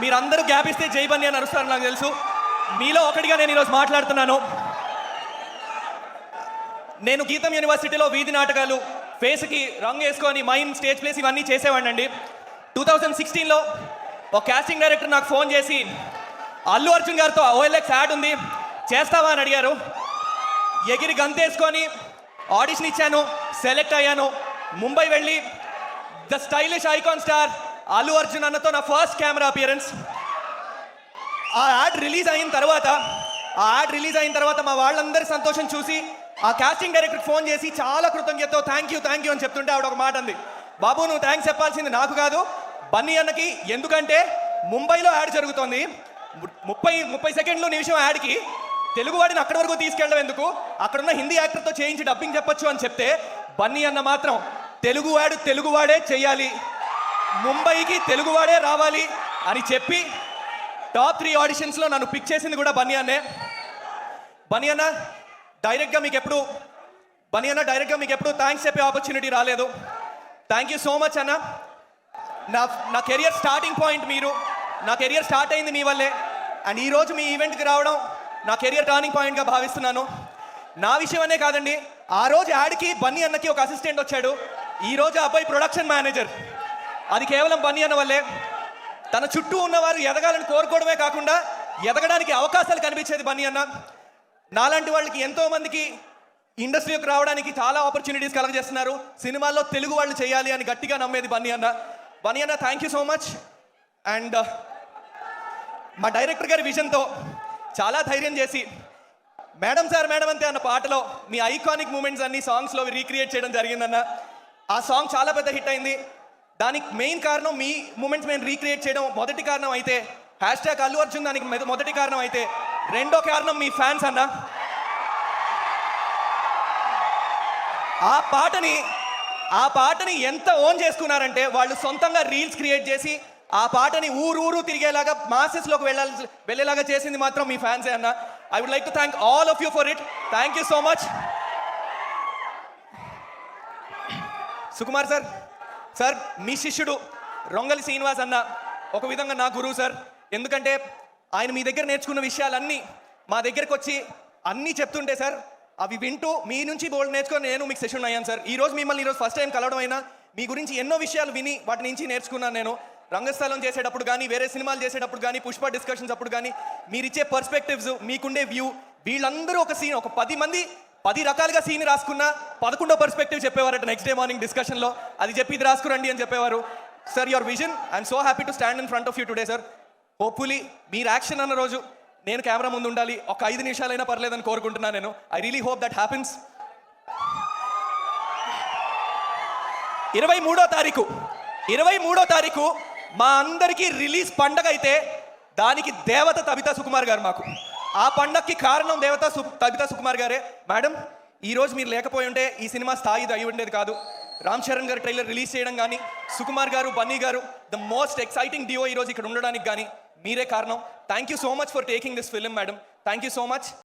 మీరందరూ గ్యాప్ ఇస్తే జై బన్నీ అని అరుస్తారు నాకు తెలుసు. మీలో ఒకటిగా నేను ఈరోజు మాట్లాడుతున్నాను. నేను గీతం యూనివర్సిటీలో వీధి నాటకాలు ఫేస్కి రంగు వేసుకొని మైండ్ స్టేజ్ ప్లేస్ ఇవన్నీ చేసేవాడిని అండి టూ థౌజండ్ సిక్స్టీన్లో ఒక కాస్టింగ్ డైరెక్టర్ నాకు ఫోన్ చేసి అల్లు అర్జున్ గారితో ఓఎల్ఎక్స్ యాడ్ ఉంది చేస్తావా? అని అడిగారు. ఎగిరి గంతేసుకొని ఆడిషన్ ఇచ్చాను సెలెక్ట్ అయ్యాను. ముంబై వెళ్ళి the stylish icon star Allu Arjun అన్నతో నా ఫస్ట్ కెమెరా అపియరెన్స్ ఆ యాడ్ రిలీజ్ అయిన తర్వాత ఆ యాడ్ రిలీజ్ అయిన తర్వాత మా వాళ్ళందరి సంతోషం చూసి ఆ కాస్టింగ్ డైరెక్టర్ ఫోన్ చేసి చాలా కృతజ్ఞతతో థ్యాంక్ యూ థ్యాంక్ యూ అని చెప్తుంటే ఆవిడ ఒక మాట అంది. బాబు నువ్వు థ్యాంక్స్ చెప్పాల్సింది నాకు కాదు. బన్నీ అన్నకి ఎందుకంటే ముంబైలో యాడ్ జరుగుతోంది. ము- ముప్పై ముప్పై సెకండ్లు నిమిషం యాడ్కి తెలుగు వాడిని అక్కడి వరకు తీసుకెళ్ళడం ఎందుకు? అక్కడున్న హిందీ యాక్టర్తో చేయించి డబ్బింగ్ చెప్పొచ్చు అని చెప్తే బన్నీ అన్న మాత్రం తెలుగువాడు తెలుగువాడే చేయాలి ముంబైకి తెలుగువాడే రావాలి అని చెప్పి టాప్ త్రీ ఆడిషన్స్లో నన్ను పిక్ చేసింది కూడా బన్నీ అన్నే. బన్నీ అన్న డైరెక్ట్గా మీకు ఎప్పుడు బన్నీ అన్న డైరెక్ట్గా మీకు ఎప్పుడు థ్యాంక్స్ చెప్పే ఆపర్చునిటీ రాలేదు. థ్యాంక్ యూ సో మచ్ అన్న. నా నా కెరియర్ స్టార్టింగ్ పాయింట్ మీరు నా కెరియర్ స్టార్ట్ అయింది మీ వల్లే. అండ్ ఈరోజు మీ ఈవెంట్కి రావడం నా కెరియర్ టర్నింగ్ పాయింట్గా భావిస్తున్నాను. నా విషయం అనే కాదండి ఆ రోజు యాడ్కి బన్నీ అన్నకి ఒక అసిస్టెంట్ వచ్చాడు. ఈరోజు ఆ అబ్బాయి ప్రొడక్షన్ మేనేజర్ అది కేవలం బన్నీ అన్న వల్లే. తన చుట్టూ ఉన్నవారు ఎదగాలని కోరుకోవడమే కాకుండా ఎదగడానికి అవకాశాలు కనిపించేది బన్నీ అన్న. నాలాంటి వాళ్ళకి ఎంతో మందికి ఇండస్ట్రీకి రావడానికి చాలా ఆపర్చునిటీస్ కలగజేస్తున్నారు. సినిమాల్లో తెలుగు వాళ్ళు చేయాలి అని గట్టిగా నమ్మేది బన్నీ అన్న. బన్నీ అన్న thank you so much and మా డైరెక్టర్ గారి విజన్తో చాలా ధైర్యం చేసి మేడం సార్ మేడం అంతే అన్న పాటలో మీ ఐకానిక్ మూమెంట్స్ అన్ని సాంగ్స్లో రీక్రియేట్ చేయడం జరిగిందన్న. ఆ సాంగ్ చాలా పెద్ద హిట్ అయింది. దానికి మెయిన్ కారణం మీ మూమెంట్స్ మేము రీక్రియేట్ చేయడం మొదటి కారణం అయితే హ్యాష్ ట్యాగ్ అల్లు అర్జున్ దానికి మెద- మొదటి కారణం అయితే రెండో కారణం మీ ఫ్యాన్స్ అన్న. ఆ పాటని ఆ పాటని ఎంత ఓన్ చేసుకున్నారంటే వాళ్ళు సొంతంగా రీల్స్ క్రియేట్ చేసి ఆ పాటని ఊరు ఊరు తిరిగేలాగా మాసెస్లోకి వెళ్ళాలి వెళ్ళేలాగా చేసింది మాత్రం మీ ఫ్యాన్సే అన్న. I would like to thank all of you for it thank you so much Sukumar sir. Sir మీ శిష్యుడు రొంగలి శ్రీనివాస్ అన్న ఒక విధంగా నా గురువు సార్. ఎందుకంటే ఆయన మీ దగ్గర నేర్చుకున్న విషయాలన్నీ మా దగ్గరకు వచ్చి అన్నీ చెప్తుంటే సార్ అవి వింటూ మీ నుంచి బోల్డ్ నేర్చుకొని నేను మీకు సెషన్ అయ్యాను సార్. ఈ రోజు మిమ్మల్ని ఈరోజు ఫస్ట్ టైం కలవడం అయినా మీ గురించి ఎన్నో విషయాలు విని వాటి నుంచి నేర్చుకున్నాను నేను. రంగస్థలం చేసేటప్పుడు కానీ వేరే సినిమాలు చేసేటప్పుడు కానీ పుష్ప డిస్కషన్స్ అప్పుడు కానీ మీరు ఇచ్చే పర్స్పెక్టివ్స్ మీకుండే వ్యూ వీళ్ళందరూ ఒక సీన్ ఒక పది మంది పది రకాలుగా సీన్ రాసుకున్న పదకొండో పర్స్పెక్టివ్ చెప్పేవారట నెక్స్ట్ డే మార్నింగ్ డిస్కషన్లో అది చెప్పి ఇది రాసుకురండి అని చెప్పేవారు. Sir your vision I'm so happy to stand in front of you today sir hopefully మీరు యాక్షన్ అన్న రోజు నేను కెమెరా ముందు ఉండాలి. ఒక ఐదు నిమిషాలైనా పర్లేదని కోరుకుంటున్నాను నేను. I really hope that happens ఇరవై మూడో తారీఖు. ఇరవై మూడో తారీఖు మా అందరికీ రిలీజ్ పండగ అయితే దానికి దేవత తబితా సుకుమార్ గారు మాకు. ఆ పండక్కి కారణం దేవత సు తబితా సుకుమార్ గారే. మేడం ఈ రోజు మీరు లేకపోయి ఉంటే ఈ సినిమా స్థాయి అయి ఉండేది కాదు. రామ్ చరణ్ గారు ట్రైలర్ రిలీజ్ చేయడం కానీ సుకుమార్ గారు బన్నీ గారు ద మోస్ట్ ఎక్సైటింగ్ డియో ఈ రోజు ఇక్కడ ఉండడానికి కానీ మీరే కారణం. Thank you so much for taking this film madam thank you so much